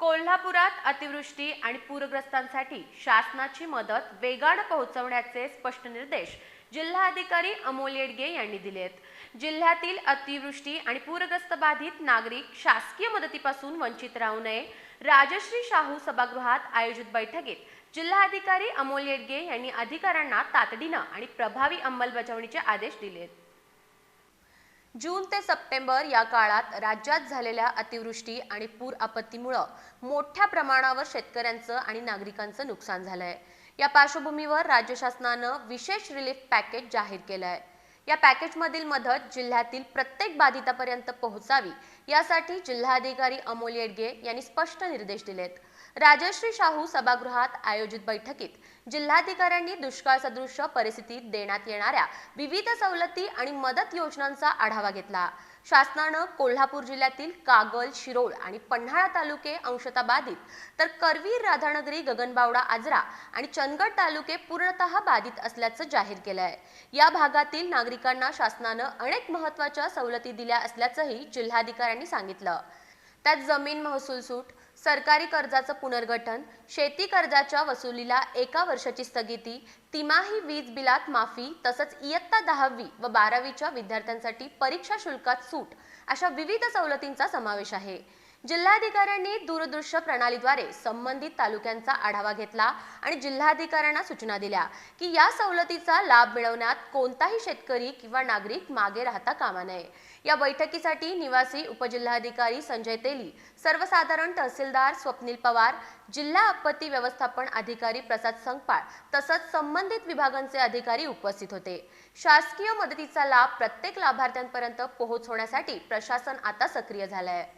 कोल्हापुरात अतिवृष्टी आणि पूरग्रस्तांसाठी शासनाची मदत वेगानं पोहोचवण्याचे स्पष्ट निर्देश जिल्हाधिकारी अमोल येडगे यांनी दिले आहेत. जिल्ह्यातील अतिवृष्टी आणि पूरग्रस्त बाधित नागरिक शासकीय मदतीपासून वंचित राहू नये. राजश्री शाहू सभागृहात आयोजित बैठकीत जिल्हाधिकारी अमोल येडगे यांनी अधिकाऱ्यांना तातडीनं आणि प्रभावी अंमलबजावणीचे आदेश दिले आहेत. जून ते सप्टेंबर या काळात राज्यात झालेल्या अतिवृष्टी आणि पूर आपत्तीमुळं मोठ्या प्रमाणावर शेतकऱ्यांचं आणि नागरिकांचं नुकसान झालंय. या पार्श्वभूमीवर राज्य शासनानं विशेष रिलीफ पॅकेज जाहीर केलं आहे या पॅकेजमधील मदत जिल्ह्यातील प्रत्येक बाधितापर्यंत पोहोचावी यासाठी जिल्हाधिकारी अमोल येडगे यांनी स्पष्ट निर्देश दिलेत. राजश्री शाहू सभागृहात आयोजित बैठकीत जिल्हाधिकाऱ्यांनी दुष्काळ सदृश परिस्थितीत देण्यात येणाऱ्या विविध सवलती आणि मदत योजनांचा आढावा घेतला. शासनानं कोल्हापूर जिल्ह्यातील कागल शिरोळ आणि पन्हाळा तालुके अंशतः बाधित. तर करवीर राधानगरी गगनबावडा आजरा आणि चंदगड तालुके पूर्णतः बाधित असल्याचं जाहीर केलं आहे या भागातील नागरिकांना शासनानं अनेक महत्त्वाच्या सवलती दिल्या असल्याचंही जिल्हाधिकाऱ्यांनी सांगितलं. त्यात जमीन महसूल सूट सरकारी कर्जाचं पुनर्गठन शेती कर्जाच्या वसुलीला एका वर्षाची स्थगिती तिमाही वीज बिलात माफी तसंच इयत्ता दहावी व बारावीच्या विद्यार्थ्यांसाठी परीक्षा शुल्कात सूट अशा विविध सवलतींचा समावेश आहे. जिल्हाधिकाऱ्यांनी दूरदृश्य प्रणालीद्वारे संबंधित तालुक्यांचा आढावा घेतला आणि जिल्हाधिकाऱ्यांना सूचना दिल्या की या सवलतीचा लाभ मिळवण्यात कोणताही शेतकरी किंवा नागरिक मागे राहता कामा नये. या बैठकीसाठी निवासी उपजिल्हाधिकारी संजय तेली सर्वसाधारण तहसीलदार स्वप्नील पवार जिल्हा आपत्ती व्यवस्थापन अधिकारी प्रसाद संगपाळ तसंच संबंधित विभागांचे अधिकारी उपस्थित होते. शासकीय मदतीचा लाभ प्रत्येक लाभार्थ्यांपर्यंत पोहोचवण्यासाठी प्रशासन आता सक्रिय झालं आहे